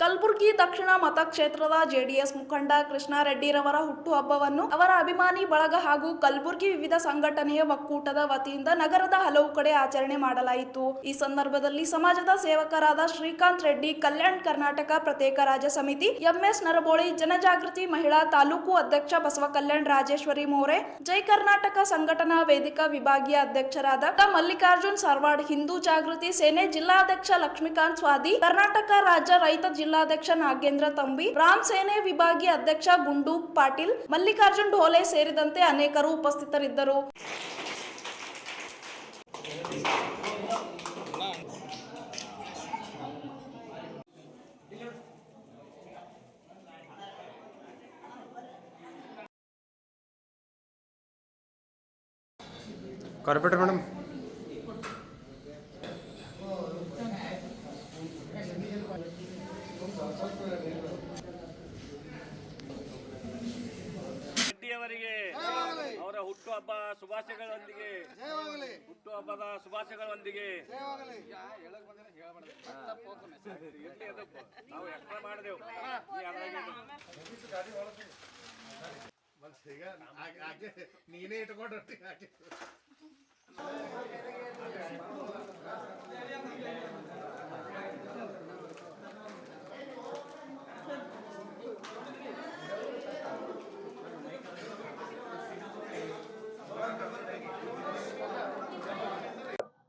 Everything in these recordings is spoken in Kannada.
ಕಲಬುರಗಿ ದಕ್ಷಿಣ ಮತಕ್ಷೇತ್ರದ ಜೆಡಿಎಸ್ ಮುಖಂಡ ಕೃಷ್ಣಾರೆಡ್ಡಿರವರ ಹುಟ್ಟುಹಬ್ಬವನ್ನು ಅವರ ಅಭಿಮಾನಿ ಬಳಗ ಹಾಗೂ ಕಲಬುರಗಿ ವಿವಿಧ ಸಂಘಟನೆಯ ಒಕ್ಕೂಟದ ವತಿಯಿಂದ ನಗರದ ಹಲವು ಕಡೆ ಆಚರಣೆ ಮಾಡಲಾಯಿತು ಈ ಸಂದರ್ಭದಲ್ಲಿ ಸಮಾಜದ ಸೇವಕರಾದ ಶ್ರೀಕಾಂತ್ ರೆಡ್ಡಿ, ಕಲ್ಯಾಣ ಕರ್ನಾಟಕ ಪ್ರತ್ಯೇಕ ರಾಜ್ಯ ಸಮಿತಿ, ಎಂಎಸ್ ನರಬೋಳಿ, ಜನಜಾಗೃತಿ ಮಹಿಳಾ ತಾಲೂಕು ಅಧ್ಯಕ್ಷ ಬಸವ ಕಲ್ಯಾಣ ರಾಜೇಶ್ವರಿ ಮೋರೆ, ಜೈ ಕರ್ನಾಟಕ ಸಂಘಟನಾ ವೇದಿಕಾ ವಿಭಾಗೀಯ ಅಧ್ಯಕ್ಷರಾದ. ಮಲ್ಲಿಕಾರ್ಜುನ್ ಸರ್ವಾಡ್, ಹಿಂದೂ ಜಾಗೃತಿ ಸೇನೆ ಜಿಲ್ಲಾಧ್ಯಕ್ಷ ಲಕ್ಷ್ಮೀಕಾಂತ್ ಸ್ವಾದಿ, ಕರ್ನಾಟಕ ರಾಜ್ಯ ರೈತ ಜಿಲ್ಲಾಧ್ಯಕ್ಷ ನಾಗೇಂದ್ರ ತಂಬಿ ರಾಮ್ ಸೇನೆ ವಿಭಾಗೀಯ ಅಧ್ಯಕ್ಷ ಗುಂಡು ಪಾಟೀಲ್, ಮಲ್ಲಿಕಾರ್ಜುನ್ ಢೋಲೆ ಸೇರಿದಂತೆ ಅನೇಕರು ಉಪಸ್ಥಿತರಿದ್ದರು. ಕಾರ್ಪೊರೇಟರ್ ಮೇಡಮ್ ರೆಡ್ಡಿಯವರಿಗೆ ಅವರ ಹುಟ್ಟುಹಬ್ಬ ಶುಭಾಶಯಗಳೊಂದಿಗೆ. ಹುಟ್ಟುಹಬ್ಬದ ಶುಭಾಶಯಗಳೊಂದಿಗೆ. ನಾವು ಎಕ್ಸ್ಟ್ರಾ ಮಾಡಿದೆವು. ನೀನೇ ಇಟ್ಕೊಂಡು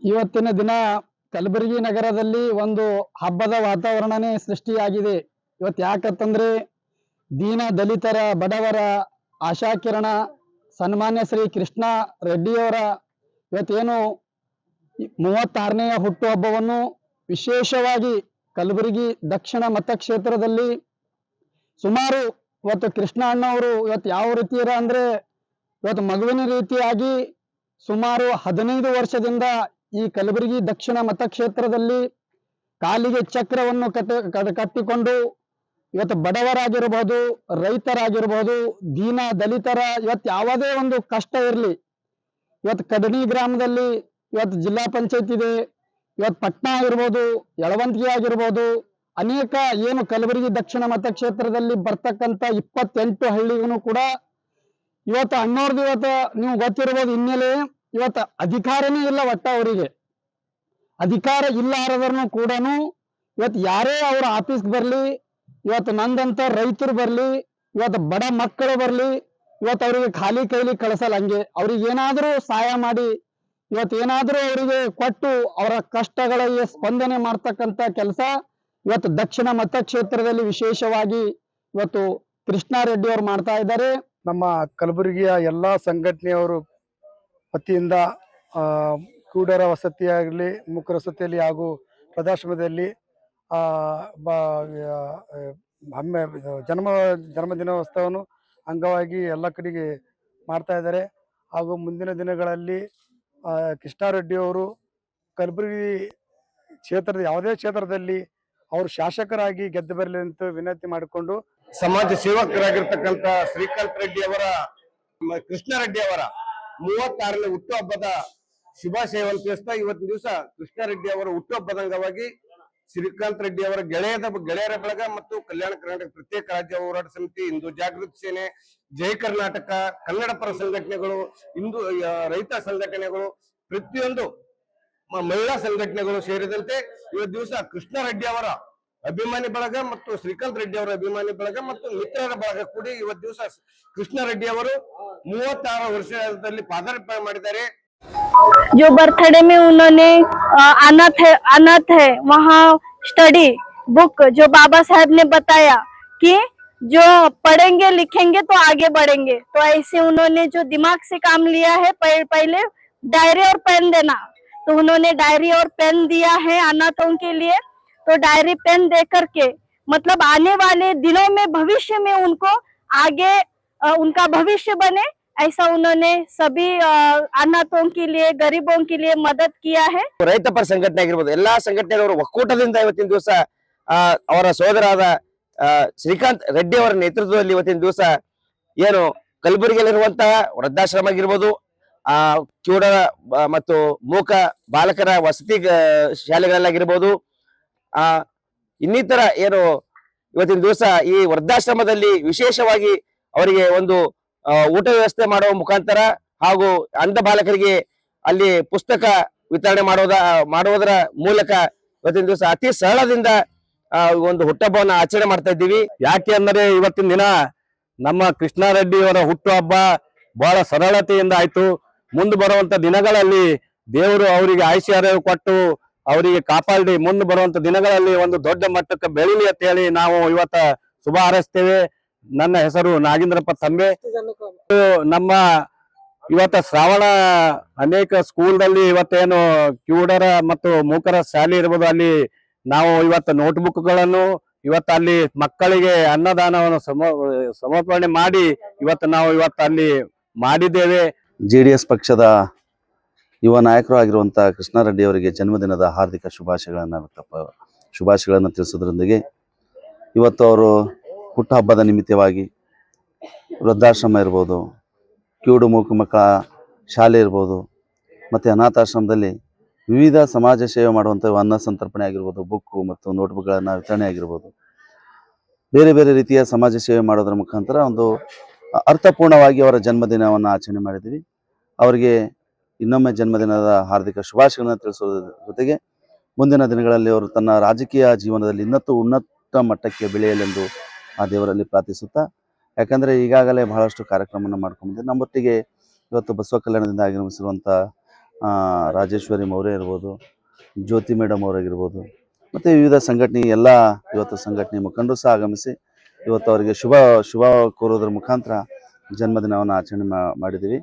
ಇವತ್ತಿನ ದಿನ ಕಲಬುರಗಿ ನಗರದಲ್ಲಿ ಒಂದು ಹಬ್ಬದ ವಾತಾವರಣನೇ ಸೃಷ್ಟಿಯಾಗಿದೆ. ಇವತ್ತು ಯಾಕಂತಂದ್ರೆ ದೀನ ದಲಿತರ ಬಡವರ ಆಶಾಕಿರಣ, ಸನ್ಮಾನ್ಯ ಶ್ರೀ ಕೃಷ್ಣ ರೆಡ್ಡಿಯವರ ಇವತ್ತೇನು ಮೂವತ್ತಾರನೆಯ ಹುಟ್ಟುಹಬ್ಬವನ್ನು ವಿಶೇಷವಾಗಿ ಕಲಬುರಗಿ ದಕ್ಷಿಣ ಮತಕ್ಷೇತ್ರದಲ್ಲಿ ಸುಮಾರು ಇವತ್ತು ಕೃಷ್ಣ ಅಣ್ಣವರು ಇವತ್ತು ಯಾವ ರೀತಿ ಇರ ಅಂದ್ರೆ ಇವತ್ತು ಮಗುವಿನ ರೀತಿಯಾಗಿ ಸುಮಾರು ಹದಿನೈದು ವರ್ಷದಿಂದ ಈ ಕಲಬುರಗಿ ದಕ್ಷಿಣ ಮತಕ್ಷೇತ್ರದಲ್ಲಿ ಕಾಲಿಗೆ ಚಕ್ರವನ್ನು ಕಟ್- ಕಟ್ಟಿಕೊಂಡು ಇವತ್ತು ಬಡವರಾಗಿರಬಹುದು ರೈತರಾಗಿರ್ಬೋದು, ದೀನ ದಲಿತರ, ಇವತ್ತು ಯಾವುದೇ ಒಂದು ಕಷ್ಟ ಇರಲಿ, ಇವತ್ತು ಕಡಣಿ ಗ್ರಾಮದಲ್ಲಿ ಇವತ್ತು ಜಿಲ್ಲಾ ಪಂಚಾಯತ್ ಇದೆ, ಇವತ್ತು ಪಟ್ನಾ ಆಗಿರ್ಬೋದು, ಯಳವಂತಿಗೆ ಆಗಿರ್ಬೋದು, ಅನೇಕ ಏನು ಕಲಬುರಗಿ ದಕ್ಷಿಣ ಮತಕ್ಷೇತ್ರದಲ್ಲಿ ಬರ್ತಕ್ಕಂಥ ಇಪ್ಪತ್ತೆಂಟು ಹಳ್ಳಿಗೂ ಕೂಡ ಇವತ್ತು ಅಣ್ಣವ್ರದ್ದು ಇವತ್ತು ನೀವು ಗೊತ್ತಿರ್ಬೋದು, ಹಿನ್ನೆಲೆ ಇವತ್ತು ಅಧಿಕಾರನೂ ಇಲ್ಲ ಒಟ್ಟ ಅವರಿಗೆ. ಅಧಿಕಾರ ಇಲ್ಲಾರದ್ರೂ ಕೂಡ ಇವತ್ತು ಯಾರೇ ಅವ್ರ ಆಫೀಸ್ಗೆ ಬರಲಿ ಇವತ್ತು ನಂದಂತ ರೈತರು ಬರಲಿ ಇವತ್ತು ಬಡ ಮಕ್ಕಳು ಬರಲಿ ಇವತ್ತು ಅವರಿಗೆ ಖಾಲಿ ಕೈಲಿ ಕಳಿಸಲ್ಲ ಹಂಗೆ. ಅವ್ರಿಗೆ ಏನಾದರೂ ಸಹಾಯ ಮಾಡಿ ಇವತ್ತು ಏನಾದರೂ ಅವರಿಗೆ ಕೊಟ್ಟು ಅವರ ಕಷ್ಟಗಳಿಗೆ ಸ್ಪಂದನೆ ಮಾಡ್ತಕ್ಕಂಥ ಕೆಲಸ ಇವತ್ತು ದಕ್ಷಿಣ ಮತಕ್ಷೇತ್ರದಲ್ಲಿ ವಿಶೇಷವಾಗಿ ಇವತ್ತು ಕೃಷ್ಣಾರೆಡ್ಡಿ ಅವರು ಮಾಡ್ತಾ ಇದ್ದಾರೆ. ನಮ್ಮ ಕಲಬುರಗಿಯ ಎಲ್ಲಾ ಸಂಘಟನೆಯವರು ವತಿಯಿಂದ ಕೂಡರ ವಸತಿಯಾಗಲಿ, ಮುಖರ ವಸತಿಯಲ್ಲಿ ಹಾಗೂ ಪ್ರದಾಶ್ರಮದಲ್ಲಿ ಹಮ್ಮೆ, ಜನ್ಮ ಜನ್ಮದಿನೋತ್ಸವವನ್ನು ಅಂಗವಾಗಿ ಎಲ್ಲ ಕಡೆಗೆ ಮಾಡ್ತಾ ಇದ್ದಾರೆ. ಹಾಗೂ ಮುಂದಿನ ದಿನಗಳಲ್ಲಿ ಕೃಷ್ಣಾರೆಡ್ಡಿಯವರು ಕಲಬುರಗಿ ಕ್ಷೇತ್ರದ, ಯಾವುದೇ ಕ್ಷೇತ್ರದಲ್ಲಿ ಅವರು ಶಾಸಕರಾಗಿ ಗೆದ್ದು ಬರಲಿ ಅಂತ ವಿನಂತಿ ಮಾಡಿಕೊಂಡು ಸಮಾಜ ಸೇವಕರಾಗಿರ್ತಕ್ಕಂಥ ಶ್ರೀಕಾಂತ್ ರೆಡ್ಡಿ ಅವರ ಕೃಷ್ಣಾರೆಡ್ಡಿ ರೆಡ್ಡಿ ಅವರ ಮೂವತ್ತಾರನೇ ಹುಟ್ಟುಹಬ್ಬದ ಶುಭಾಶಯವನ್ನು ತಿಳಿಸ್ತಾ ಇವತ್ತಿನ ದಿವಸ ಕೃಷ್ಣಾರೆಡ್ಡಿ ಅವರ ಹುಟ್ಟುಹಬ್ಬದ ಅಂಗವಾಗಿ ಶ್ರೀಕಾಂತ್ ರೆಡ್ಡಿ ಅವರ ಗೆಳೆಯದ ಗೆಳೆಯರ ಬಳಗ ಮತ್ತು ಕಲ್ಯಾಣ ಕರ್ನಾಟಕ ಪ್ರತ್ಯೇಕ ರಾಜ್ಯ ಹೋರಾಟ ಸಮಿತಿ ಹಿಂದೂ ಜಾಗೃತಿ ಸೇನೆ, ಜೈ ಕರ್ನಾಟಕ, ಕನ್ನಡ ಪರ ಸಂಘಟನೆಗಳು ಹಿಂದೂ ರೈತ ಸಂಘಟನೆಗಳು, ಪ್ರತಿಯೊಂದು ಮಹಿಳಾ ಸಂಘಟನೆಗಳು ಸೇರಿದಂತೆ ಇವತ್ತು ದಿವಸ ಕೃಷ್ಣ ರೆಡ್ಡಿ ಅವರ ಅಭಿಮಾನಿ ಬಳಗ ಮತ್ತು ಶ್ರೀಕಾಂತ್ ರೆಡ್ಡಿ ಅವರ ಅಭಿಮಾನಿ ಬಳಗ ಮತ್ತು ಮಿತ್ರರ ಬಳಗ ಕೂಡಿ ಇವತ್ತು ದಿವಸ ಕೃಷ್ಣ ರೆಡ್ಡಿ ಅವರು ಮೂವತ್ತಾರು ವರ್ಷದಲ್ಲಿ ಪಾದಾರ್ಪಣೆ ಮಾಡಿದ್ದಾರೆ जो बर्थडे में उन्होंने अ, अनाथ है अनाथ है वहाँ स्टडी बुक जो बाबा साहब ने बताया कि जो पढ़ेंगे लिखेंगे तो आगे बढ़ेंगे तो ऐसे उन्होंने जो दिमाग से काम लिया है पह- पहले डायरी और पेन देना तो उन्होंने डायरी और पेन दिया है अनाथों के लिए तो डायरी पेन दे करके मतलब आने वाले दिनों में भविष्य में उनको आगे अ, उनका भविष्य बने ऐसा उन्होंने सभी अ, अनाथों के लिए गरीबों के लिए मदद किया है ರೈತ ಪರ ಸಂಘಟನೆ ಆಗಿರ್ಬೋದು ಎಲ್ಲಾ ಸಂಘಟನೆಗಳವರು ಒಕ್ಕೂಟದಿಂದ ಇವತ್ತಿನ ದಿವಸ ಆ ಅವರ ಸೋದರಾದ ಆ, ಶ್ರೀಕಾಂತ್ ರೆಡ್ಡಿ ಅವರ ನೇತೃತ್ವದಲ್ಲಿ ಇವತ್ತಿನ ದಿವಸ ಏನು ಕಲಬುರಗಿಯಲ್ಲಿರುವಂತಹ ವೃದ್ಧಾಶ್ರಮ ಆಗಿರ್ಬೋದು ಆ ಕಿವುಡ ಆ, ಮತ್ತು ಮೂಕ ಬಾಲಕರ ವಸತಿ ಗ- ಶಾಲೆಗಳಲ್ಲಾಗಿರ್ಬೋದು ಆ ಇನ್ನಿತರ ಏನು ಇವತ್ತಿನ ದಿವಸ ಈ ವೃದ್ಧಾಶ್ರಮದಲ್ಲಿ ವಿಶೇಷವಾಗಿ ಅವರಿಗೆ ಒಂದು ಆ, ಊಟ ವ್ಯವಸ್ಥೆ ಮಾಡುವ ಮುಖಾಂತರ ಹಾಗೂ ಅಂಧ ಬಾಲಕರಿಗೆ ಅಲ್ಲಿ ಪುಸ್ತಕ ವಿತರಣೆ ಮಾಡೋದ ಮಾಡುವುದರ ಮೂಲಕ ಇವತ್ತಿನ ದಿವಸ ಅತಿ ಸರಳದಿಂದ ಒಂದು ಹುಟ್ಟಹಬ್ಬವನ್ನು ಆಚರಣೆ ಮಾಡ್ತಾ ಇದ್ದೀವಿ. ಯಾಕೆ ಅಂದರೆ ಇವತ್ತಿನ ದಿನ ನಮ್ಮ ಕೃಷ್ಣಾರೆಡ್ಡಿ ಅವರ ಹುಟ್ಟುಹಬ್ಬ ಬಹಳ ಸರಳತೆಯಿಂದ ಆಯ್ತು. ಮುಂದೆ ಬರುವಂತ ದಿನಗಳಲ್ಲಿ ದೇವರು ಅವರಿಗೆ ಆಯುಷ್ಯ ಕೊಟ್ಟು ಅವರಿಗೆ ಕಾಪಾಡಿ, ಮುಂದೆ ಬರುವಂತ ದಿನಗಳಲ್ಲಿ ಒಂದು ದೊಡ್ಡ ಮಟ್ಟಕ್ಕೆ ಬೆಳಿಲಿ ಅಂತ ಹೇಳಿ ನಾವು ಇವತ್ತ ಶುಭ ಹಾರೈಸ್ತೇವೆ. ನನ್ನ ಹೆಸರು ನಾಗೇಂದ್ರಪ್ಪ ತಂಬೆ. ನಮ್ಮ ಇವತ್ತ ಶ್ರಾವಣ ಅನೇಕ ಸ್ಕೂಲ್ದಲ್ಲಿ ಇವತ್ತೇನು ಕಿವುಡರ ಮತ್ತು ಮೂಕರ ಶಾಲೆ ಇರ್ಬೋದು. ಅಲ್ಲಿ ನಾವು ಇವತ್ತು ನೋಟ್ಬುಕ್ಗಳನ್ನು ಇವತ್ತು ಅಲ್ಲಿ ಮಕ್ಕಳಿಗೆ ಅನ್ನದಾನವನ್ನು ಸಮ ಸಮರ್ಪಣೆ ಮಾಡಿ ಇವತ್ತು ನಾವು ಇವತ್ತು ಅಲ್ಲಿ ಮಾಡಿದ್ದೇವೆ. ಜೆ ಡಿ ಎಸ್ ಪಕ್ಷದ ಯುವ ನಾಯಕರು ಆಗಿರುವಂಥ ಕೃಷ್ಣಾರೆಡ್ಡಿ ಅವರಿಗೆ ಜನ್ಮದಿನದ ಹಾರ್ದಿಕ ಶುಭಾಶಯಗಳನ್ನು ಶುಭಾಶಯಗಳನ್ನು ತಿಳಿಸೋದ್ರೊಂದಿಗೆ ಇವತ್ತು ಅವರು ಹುಟ್ಟುಹಬ್ಬದ ನಿಮಿತ್ತವಾಗಿ ವೃದ್ಧಾಶ್ರಮ ಇರ್ಬೋದು, ಕಿವುಡು ಮೂಕು ಮಕ್ಕಳ ಶಾಲೆ ಇರ್ಬೋದು, ಮತ್ತು ಅನಾಥಾಶ್ರಮದಲ್ಲಿ ವಿವಿಧ ಸಮಾಜ ಸೇವೆ ಮಾಡುವಂಥ ಅನ್ನ ಸಂತರ್ಪಣೆ ಆಗಿರ್ಬೋದು, ಬುಕ್ಕು ಮತ್ತು ನೋಟ್ಬುಕ್ಗಳನ್ನು ವಿತರಣೆ ಆಗಿರ್ಬೋದು. ಬೇರೆ ಬೇರೆ ರೀತಿಯ ಸಮಾಜ ಸೇವೆ ಮಾಡೋದ್ರ ಮುಖಾಂತರ ಒಂದು ಅರ್ಥಪೂರ್ಣವಾಗಿ ಅವರ ಜನ್ಮದಿನವನ್ನು ಆಚರಣೆ ಮಾಡಿದ್ದೀವಿ. ಅವರಿಗೆ ಇನ್ನೊಮ್ಮೆ ಜನ್ಮದಿನದ ಹಾರ್ದಿಕ ಶುಭಾಶಯಗಳನ್ನು ತಿಳಿಸೋದ್ರ ಜೊತೆಗೆ ಮುಂದಿನ ದಿನಗಳಲ್ಲಿ ಅವರು ತನ್ನ ರಾಜಕೀಯ ಜೀವನದಲ್ಲಿ ಇನ್ನತ್ತು ಉನ್ನತ ಮಟ್ಟಕ್ಕೆ ಬೆಳೆಯಲೆಂದು ಆ ದೇವರಲ್ಲಿ ಪ್ರಾರ್ಥಿಸುತ್ತಾ, ಯಾಕಂದರೆ ಈಗಾಗಲೇ ಬಹಳಷ್ಟು ಕಾರ್ಯಕ್ರಮವನ್ನು ಮಾಡ್ಕೊಂಡಿದ್ದೆ ನಮ್ಮೊಟ್ಟಿಗೆ ಇವತ್ತು ಬಸವ ಕಲ್ಯಾಣದಿಂದ ಆಗಮಿಸಿರುವಂಥ ರಾಜೇಶ್ವರಿ ಮೌರ್ಯ ಇರ್ಬೋದು, ಜ್ಯೋತಿ ಮೇಡಮ್ ಅವರಾಗಿರ್ಬೋದು, ಮತ್ತು ವಿವಿಧ ಸಂಘಟನೆ, ಎಲ್ಲ ಇವತ್ತು ಸಂಘಟನೆ ಮುಖಂಡರು ಸಹ ಆಗಮಿಸಿ ಇವತ್ತು ಅವರಿಗೆ ಶುಭ ಶುಭ ಕೋರೋದ್ರ ಮುಖಾಂತರ ಜನ್ಮದಿನವನ್ನು ಆಚರಣೆ ಮಾಡಿದ್ದೀವಿ.